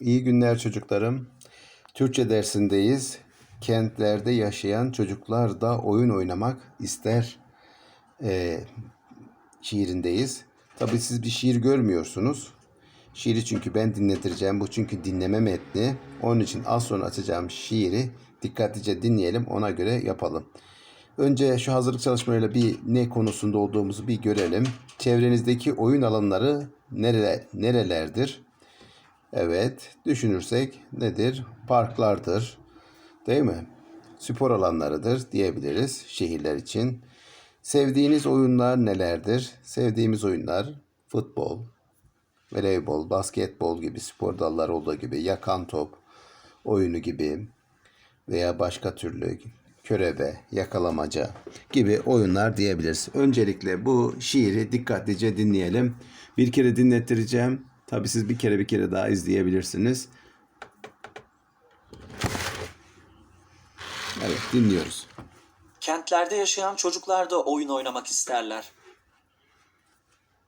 İyi günler çocuklarım. Türkçe dersindeyiz. Kentlerde yaşayan çocuklar da oyun oynamak ister eee, şiirindeyiz. Tabii siz bir şiir görmüyorsunuz. Şiiri çünkü ben dinletireceğim. Bu çünkü dinleme metni. Onun için az sonra açacağım şiiri dikkatlice dinleyelim. Ona göre yapalım. Önce şu hazırlık çalışmalarıyla bir ne konusunda olduğumuzu bir görelim. Çevrenizdeki oyun alanları nereler, nerelerdir? Evet, düşünürsek nedir? Parklardır, değil mi? Spor alanlarıdır diyebiliriz şehirler için. Sevdiğiniz oyunlar nelerdir? Sevdiğimiz oyunlar futbol, voleybol, basketbol gibi spor dalları olduğu gibi yakan top oyunu gibi veya başka türlü körebe, yakalamaca gibi oyunlar diyebiliriz. Öncelikle bu şiiri dikkatlice dinleyelim. Bir kere dinlettireceğim. Tabii siz bir kere bir kere daha izleyebilirsiniz. Evet dinliyoruz. Kentlerde yaşayan çocuklar da oyun oynamak isterler.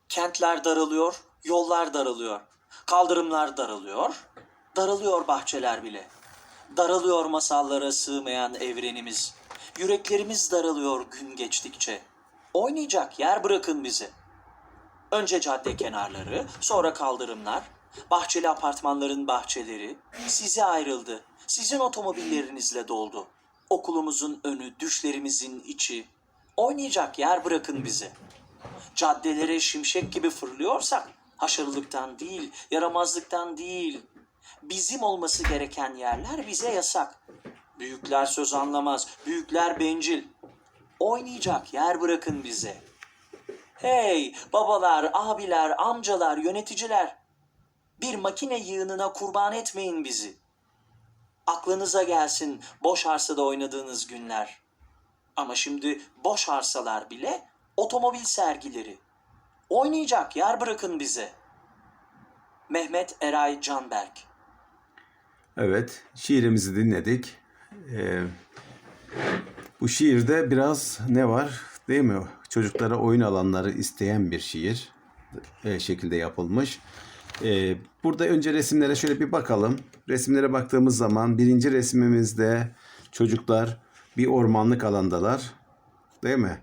Kentler daralıyor, yollar daralıyor. Kaldırımlar daralıyor, daralıyor bahçeler bile. Daralıyor masallara sığmayan evrenimiz. Yüreklerimiz daralıyor gün geçtikçe. Oynayacak yer bırakın bize. Önce cadde kenarları, sonra kaldırımlar, bahçeli apartmanların bahçeleri size ayrıldı. Sizin otomobillerinizle doldu. Okulumuzun önü, düşlerimizin içi. Oynayacak yer bırakın bize. Caddelere şimşek gibi fırlıyorsak haşarılıktan değil, yaramazlıktan değil. Bizim olması gereken yerler bize yasak. Büyükler söz anlamaz, büyükler bencil. Oynayacak yer bırakın bize. Hey babalar, abiler, amcalar, yöneticiler. Bir makine yığınına kurban etmeyin bizi. Aklınıza gelsin boş arsada oynadığınız günler. Ama şimdi boş arsalar bile otomobil sergileri. Oynayacak yer bırakın bize. Mehmet Eray Canberk Evet, şiirimizi dinledik. Ee, bu şiirde biraz ne var değil mi? Çocuklara oyun alanları isteyen bir şiir e, şekilde yapılmış. Ee, burada önce resimlere şöyle bir bakalım. Resimlere baktığımız zaman birinci resmimizde çocuklar bir ormanlık alandalar. Değil mi?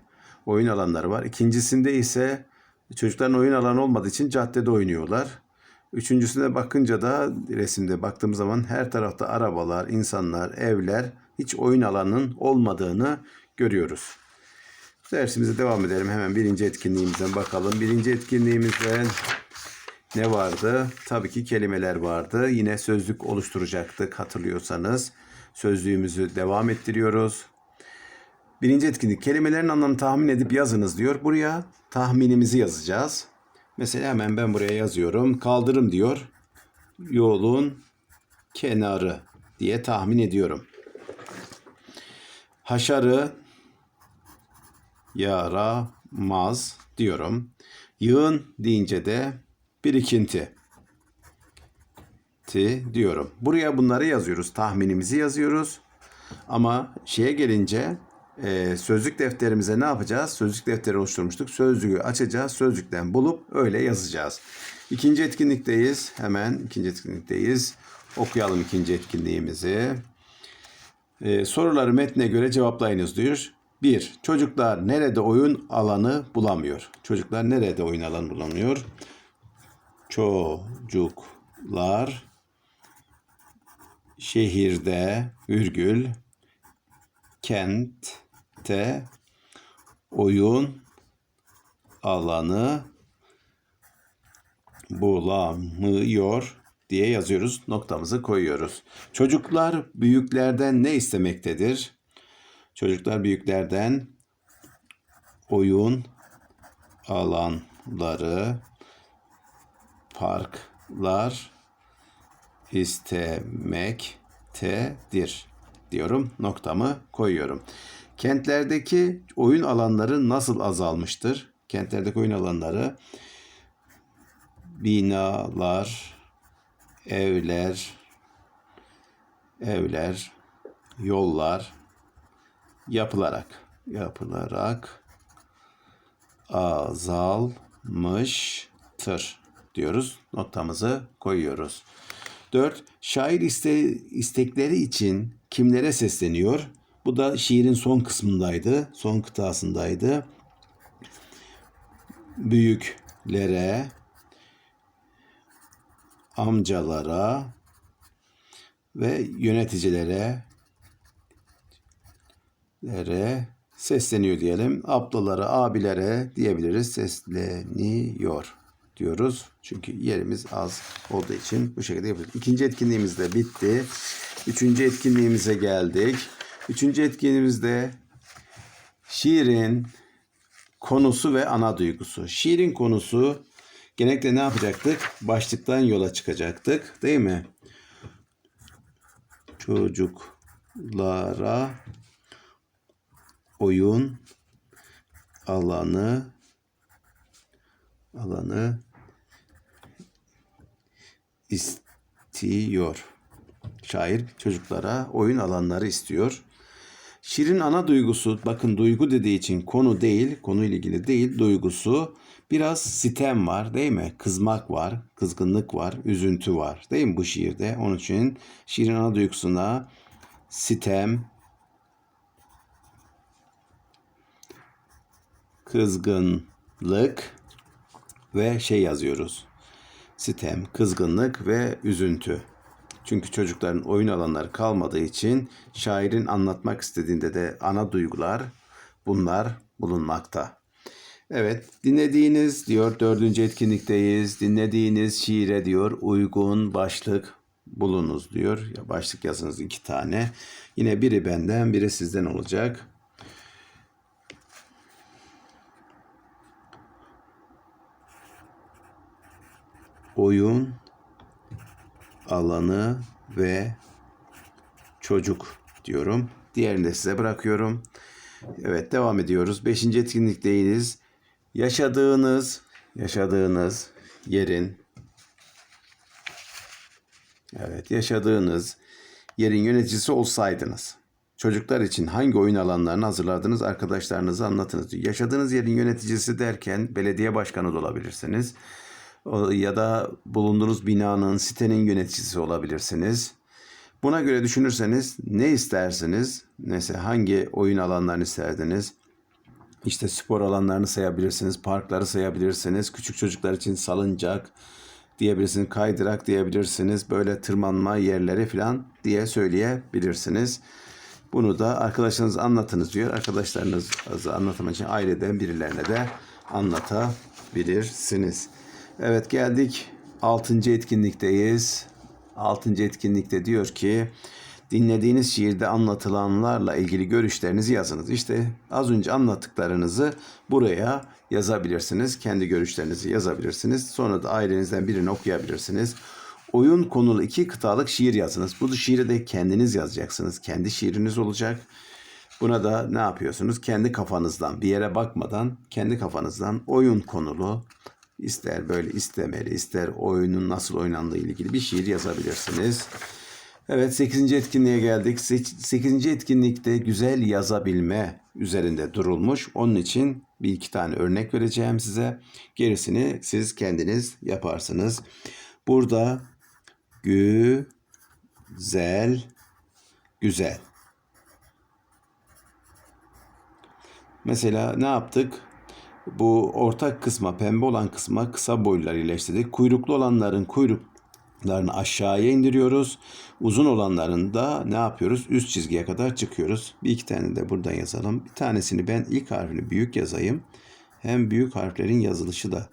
Oyun alanları var. İkincisinde ise çocukların oyun alanı olmadığı için caddede oynuyorlar. Üçüncüsüne bakınca da resimde baktığımız zaman her tarafta arabalar, insanlar, evler hiç oyun alanının olmadığını görüyoruz. Dersimize devam edelim. Hemen birinci etkinliğimizden bakalım. Birinci etkinliğimizde ne vardı? Tabii ki kelimeler vardı. Yine sözlük oluşturacaktık hatırlıyorsanız. Sözlüğümüzü devam ettiriyoruz. Birinci etkinlik kelimelerin anlamını tahmin edip yazınız diyor. Buraya tahminimizi yazacağız. Mesela hemen ben buraya yazıyorum. Kaldırım diyor. Yolun kenarı diye tahmin ediyorum. Haşarı yaramaz diyorum. Yığın deyince de birikinti ti diyorum. Buraya bunları yazıyoruz. Tahminimizi yazıyoruz. Ama şeye gelince e, sözlük defterimize ne yapacağız? Sözlük defteri oluşturmuştuk. Sözlüğü açacağız. Sözlükten bulup öyle yazacağız. İkinci etkinlikteyiz. Hemen ikinci etkinlikteyiz. Okuyalım ikinci etkinliğimizi. E, soruları metne göre cevaplayınız diyor. 1. Çocuklar nerede oyun alanı bulamıyor? Çocuklar nerede oyun alanı bulamıyor? Çocuklar şehirde virgül kentte oyun alanı bulamıyor diye yazıyoruz. Noktamızı koyuyoruz. Çocuklar büyüklerden ne istemektedir? Çocuklar büyüklerden oyun alanları, parklar istemektedir diyorum. Noktamı koyuyorum. Kentlerdeki oyun alanları nasıl azalmıştır? Kentlerdeki oyun alanları binalar, evler, evler, yollar yapılarak yapılarak azalmıştır diyoruz. Noktamızı koyuyoruz. 4. Şair iste, istekleri için kimlere sesleniyor? Bu da şiirin son kısmındaydı, son kıtasındaydı. Büyüklere, amcalara ve yöneticilere lere sesleniyor diyelim. Ablalara, abilere diyebiliriz. Sesleniyor diyoruz. Çünkü yerimiz az olduğu için bu şekilde yapıyoruz. İkinci etkinliğimiz de bitti. Üçüncü etkinliğimize geldik. Üçüncü etkinliğimizde şiirin konusu ve ana duygusu. Şiirin konusu genellikle ne yapacaktık? Başlıktan yola çıkacaktık. Değil mi? Çocuklara oyun alanı alanı istiyor. Şair çocuklara oyun alanları istiyor. Şiirin ana duygusu, bakın duygu dediği için konu değil, konuyla ilgili değil, duygusu biraz sitem var değil mi? Kızmak var, kızgınlık var, üzüntü var değil mi bu şiirde? Onun için şiirin ana duygusuna sitem, kızgınlık ve şey yazıyoruz. Sitem, kızgınlık ve üzüntü. Çünkü çocukların oyun alanları kalmadığı için şairin anlatmak istediğinde de ana duygular bunlar bulunmakta. Evet dinlediğiniz diyor dördüncü etkinlikteyiz. Dinlediğiniz şiire diyor uygun başlık bulunuz diyor. Ya başlık yazınız iki tane. Yine biri benden biri sizden olacak. Oyun alanı ve çocuk diyorum. Diğerini de size bırakıyorum. Evet devam ediyoruz. Beşinci etkinlikteyiz. Yaşadığınız yaşadığınız yerin evet yaşadığınız yerin yöneticisi olsaydınız çocuklar için hangi oyun alanlarını hazırlardınız arkadaşlarınıza anlatınız. Yaşadığınız yerin yöneticisi derken belediye başkanı da olabilirsiniz. Ya da bulunduğunuz binanın, sitenin yöneticisi olabilirsiniz. Buna göre düşünürseniz ne istersiniz? Mesela hangi oyun alanlarını isterdiniz? İşte spor alanlarını sayabilirsiniz, parkları sayabilirsiniz, küçük çocuklar için salıncak diyebilirsiniz, kaydırak diyebilirsiniz, böyle tırmanma yerleri falan diye söyleyebilirsiniz. Bunu da arkadaşlarınıza anlatınız diyor. Arkadaşlarınıza anlatmak için aileden birilerine de anlatabilirsiniz. Evet geldik 6. etkinlikteyiz. 6. etkinlikte diyor ki dinlediğiniz şiirde anlatılanlarla ilgili görüşlerinizi yazınız. İşte az önce anlattıklarınızı buraya yazabilirsiniz. Kendi görüşlerinizi yazabilirsiniz. Sonra da ailenizden birini okuyabilirsiniz. Oyun konulu iki kıtalık şiir yazınız. Bu şiiri de kendiniz yazacaksınız. Kendi şiiriniz olacak. Buna da ne yapıyorsunuz? Kendi kafanızdan bir yere bakmadan kendi kafanızdan oyun konulu ister böyle istemeli ister oyunun nasıl oynandığı ile ilgili bir şiir yazabilirsiniz. Evet 8. etkinliğe geldik. 8. etkinlikte güzel yazabilme üzerinde durulmuş. Onun için bir iki tane örnek vereceğim size. Gerisini siz kendiniz yaparsınız. Burada güzel güzel. Mesela ne yaptık? Bu ortak kısma, pembe olan kısma kısa boylar iyileştirdik. Kuyruklu olanların kuyruklarını aşağıya indiriyoruz. Uzun olanların da ne yapıyoruz? Üst çizgiye kadar çıkıyoruz. Bir iki tane de buradan yazalım. Bir tanesini ben ilk harfini büyük yazayım. Hem büyük harflerin yazılışı da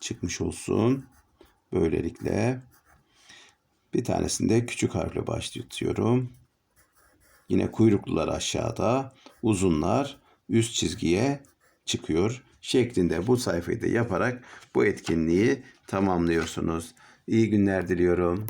çıkmış olsun. Böylelikle bir tanesini de küçük harfle başlatıyorum. Yine kuyruklular aşağıda, uzunlar üst çizgiye çıkıyor şeklinde bu sayfayı da yaparak bu etkinliği tamamlıyorsunuz. İyi günler diliyorum.